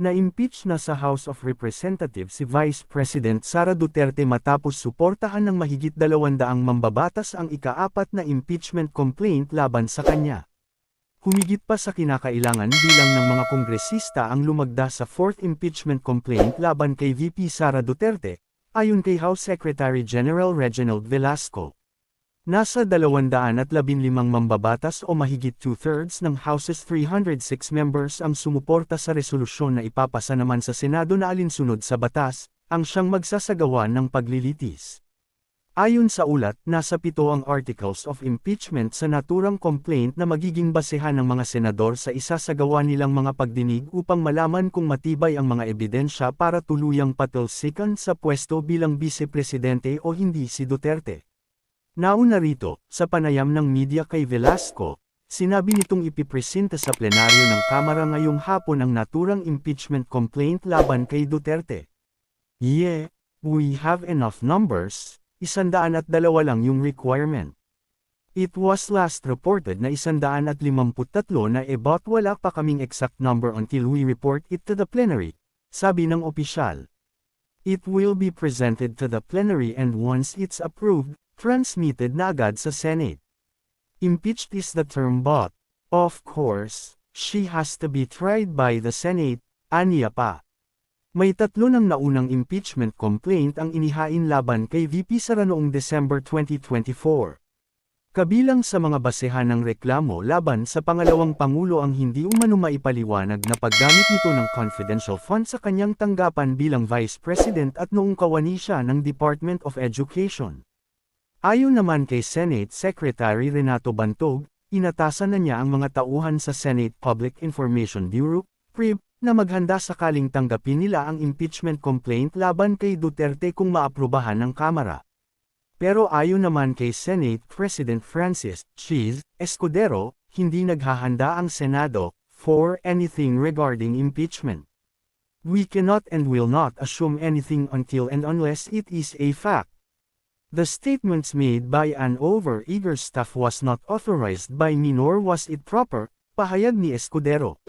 Na-impeach na sa House of Representatives si Vice President Sara Duterte matapos suportahan ng mahigit dalawandaang mambabatas ang ikaapat na impeachment complaint laban sa kanya. Humigit pa sa kinakailangan bilang ng mga kongresista ang lumagda sa fourth impeachment complaint laban kay VP Sara Duterte, ayon kay House Secretary General Reginald Velasco. Nasa 215 mambabatas o mahigit two-thirds ng House's 306 members ang sumuporta sa resolusyon na ipapasa naman sa Senado na alinsunod sa batas, ang siyang magsasagawa ng paglilitis. Ayon sa ulat, nasa pito ang articles of impeachment sa naturang complaint na magiging basehan ng mga senador sa isasagawa nilang mga pagdinig upang malaman kung matibay ang mga ebidensya para tuluyang patalsikan sa pwesto bilang vice-presidente o hindi si Duterte. Nauna rito, sa panayam ng media kay Velasco, sinabi nitong ipipresenta sa plenaryo ng Kamara ngayong hapon ang naturang impeachment complaint laban kay Duterte. Yeah, we have enough numbers, isandaan at dalawa lang yung requirement. It was last reported na isandaan at limamput-tatlo na but wala pa kaming exact number until we report it to the plenary, sabi ng opisyal. It will be presented to the plenary and once it's approved, transmitted na agad sa Senate. Impeached is the term but, of course, she has to be tried by the Senate, aniya pa. May tatlo ng naunang impeachment complaint ang inihain laban kay VP Sara noong December 2024. Kabilang sa mga basehan ng reklamo laban sa pangalawang pangulo ang hindi umano maipaliwanag na paggamit nito ng confidential fund sa kanyang tanggapan bilang Vice President at noong kawani siya ng Department of Education. Ayon naman kay Senate Secretary Renato Bantog, inatasan na niya ang mga tauhan sa Senate Public Information Bureau, PRIB, na maghanda sakaling tanggapin nila ang impeachment complaint laban kay Duterte kung maaprubahan ng Kamara. Pero ayon naman kay Senate President Francis Cheese Escudero, hindi naghahanda ang Senado for anything regarding impeachment. We cannot and will not assume anything until and unless it is a fact. The statements made by an over-eager staff was not authorized by me nor was it proper, pahayag ni Escudero.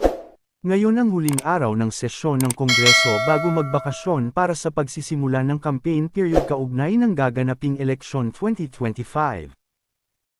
Ngayon ang huling araw ng sesyon ng Kongreso bago magbakasyon para sa pagsisimula ng campaign period kaugnay ng gaganaping eleksyon 2025.